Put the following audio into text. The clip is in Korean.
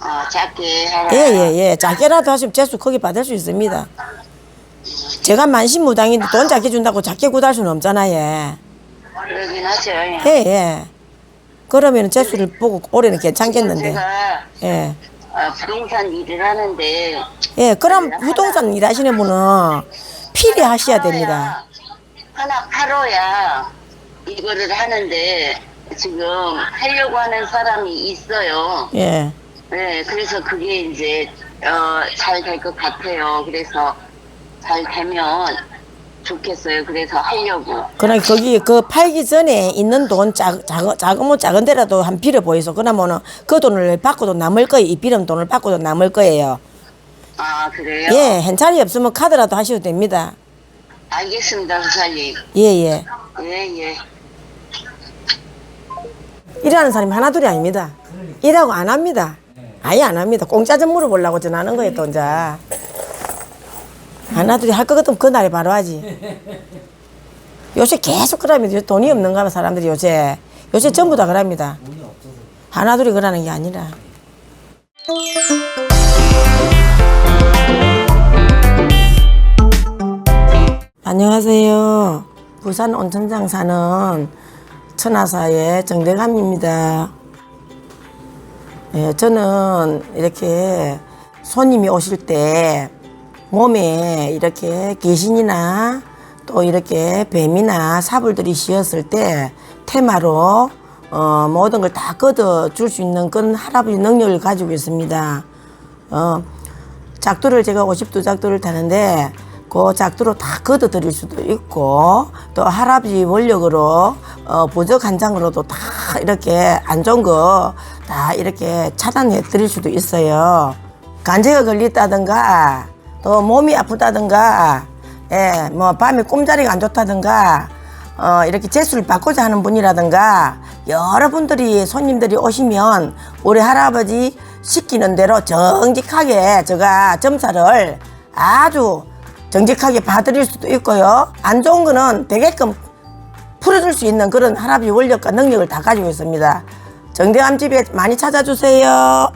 어, 작게 하라. 예, 예, 예. 작게라도 하시면 재수 크게 받을 수 있습니다. 제가 만신무당인데 돈 작게 준다고 작게 구달 수는 없잖아요. 예, 그러긴 하죠. 예. 예. 그러면 재수를 보고 올해는 괜찮겠는데. 제가 예. 어, 부동산 일을 하는데 예, 그럼 부동산 일하시는 분은 필히 하셔야 됩니다. 하나 팔아야 이거를 하는데 지금 하려고 하는 사람이 있어요. 예. 네, 그래서 그게 이제 어, 잘 될 것 같아요. 그래서 잘 되면 좋겠어요. 그래서 하려고. 그럼 거기 그 팔기 전에 있는 돈 작, 작, 작으면 작은 데라도 한 빌어 보이소. 그러면은 그 돈을 받고도 남을 거예요. 이 빌은 돈을 받고도 남을 거예요. 아 그래요? 예, 현찰이 없으면 카드라도 하셔도 됩니다. 알겠습니다, 부사님. 예, 예. 예, 예. 일하는 사람이 하나둘이 아닙니다. 일하고 안 합니다. 아예 안 합니다. 공짜 좀 물어보려고 전화하는 거예요, 또 이제. 하나둘이 할 것 같으면 그날에 바로 하지. 요새 계속 그러면 돈이 없는가 봐, 사람들이 요새. 요새 전부 다 그럽니다. 하나둘이 그러는 게 아니라. 안녕하세요. 부산 온천장 사는 천하사의 정대감입니다. 예, 저는 이렇게 손님이 오실 때 몸에 이렇게 귀신이나 또 이렇게 뱀이나 사불들이 씌었을 때 테마로 어, 모든 걸 다 걷어 줄 수 있는 그런 할아버지 능력을 가지고 있습니다. 어, 작두를 제가 50두 작두를 타는데 그 작두로 다 걷어 드릴 수도 있고 또 할아버지 원력으로 어, 부적 한 장으로도 다 이렇게 안 좋은 거 다 이렇게 차단해 드릴 수도 있어요. 간제가 걸렸다든가 또 몸이 아프다든가 예, 뭐 밤에 꿈자리가 안 좋다든가 어, 이렇게 재수를 받고자 하는 분이라든가 여러분들이 손님들이 오시면 우리 할아버지 시키는 대로 정직하게 제가 점사를 아주 정직하게 봐드릴 수도 있고요. 안 좋은 거는 되게끔 풀어줄 수 있는 그런 할아버지 원력과 능력을 다 가지고 있습니다. 정대감 집에 많이 찾아주세요.